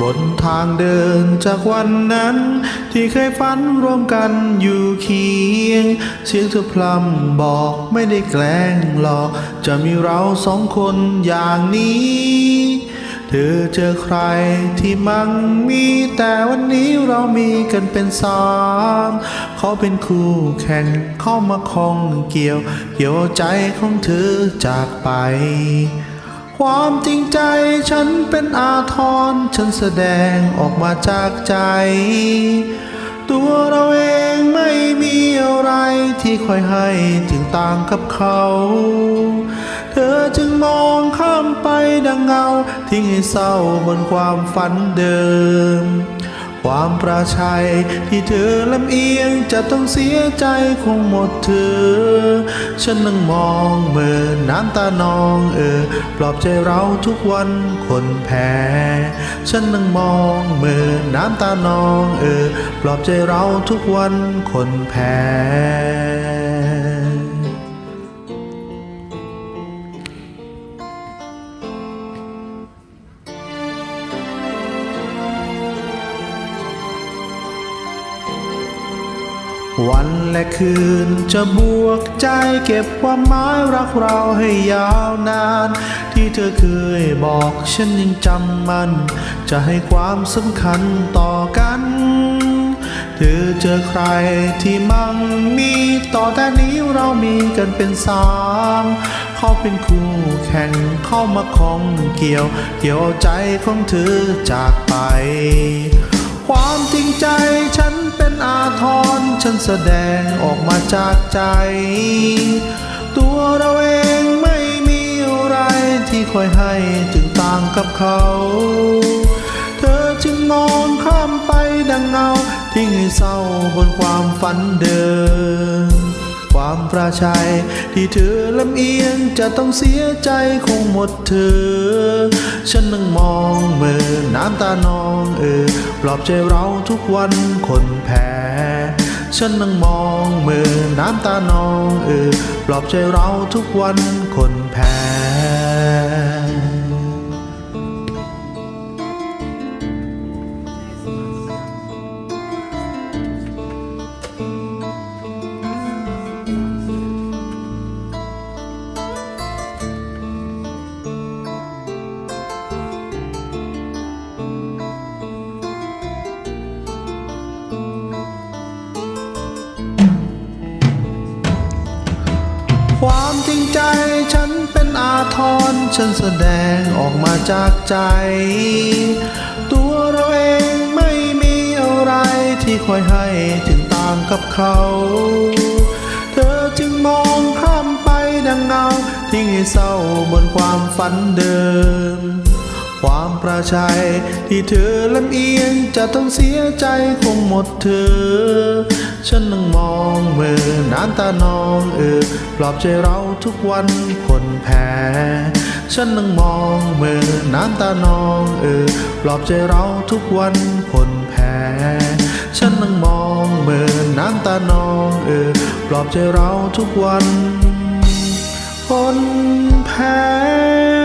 บนทางเดินจากวันนั้น ที่เคยฝันร่วมกันอยู่เคียง เสียงเธอพลำบอกไม่ได้แกล้งหรอก จะมีเราสองคนอย่างนี้ เธอเจอใครที่มั่งมีแต่วันนี้เรามีกันเป็นสามเขาเป็นคู่แข่งเข้ามาคองเกี่ยว เกี่ยวใจของเธอจากไป ความจริงใจฉันเป็นอาทรฉันแสดงออกมาจากใจ ตัวเราเองไม่มีอะไรที่คอยให้ถึงต่างกับเขา เธอจึงมองข้ามไปดังเงา ทิ้งให้เศร้าบนความฝันเดิม ความประชัยที่เธอลำเอียงจะต้องเสียใจคงหมดเธอ ฉันนั่งมองเมื่อน้ำตานองเออ ปลอบใจเราทุกวันคนแพ้ ฉันนั่งมองเมื่อน้ำตานองเออ ปลอบใจเราทุกวันคนแพ้ วันและคืนจะบวกใจเก็บความหมายรักเราให้ยาวนาน ที่เธอเคยบอกฉันยังจำมัน จะให้ความสำคัญต่อกัน เธอเจอใครที่มั่งมีต่อแต่นี้เรามีกันเป็นสามเขาเป็นคู่แข่งเข้ามาคองเกี่ยว เกี่ยวเอาใจของเธอจากไป ความจริงใจฉัน เป็นอาทรฉันแสดงออกมาจากใจ ตัวเราเองไม่มีอะไรที่คอยให้ถึงต่างกับเขา เธอจึงมองข้ามไปดังเงา ทิ้งให้เศร้าบนความฝันเดิมความประชัย ที่เธอลำเอียงจะต้องเสียใจคงหมดเธอ ฉันนั่งมองเมื่อน้ำตานองเออป ลอบใจเราทุกวันคนแพ้ ฉันนั่งมองเมื่อน้ำตานองเออปลอบใจเราทุกวันคนแพ้ เป็นฉันแสดงออกมาจากใจ ตัวเราเองไม่มีอะไรที่คอยให้ถึงต่างกับเขา เธอจึงมองข้ามไปดังเงาทิ้งให้เศร้าบนความฝันเดิม ความประชัยที่เธอลำเอียงจะต้องเสียใจคงหมดเธอ ฉันนั่งมองมือน้ำตานองเออปลอบใจเราทุกวันคนแพ้ฉันนั่งมองมือน้ำตานองเออปลอบใจเราทุกวันคนแพ้ฉันนั่งมองมือน้ำตานองเออปลอบใจเราทุกวันคนแพ้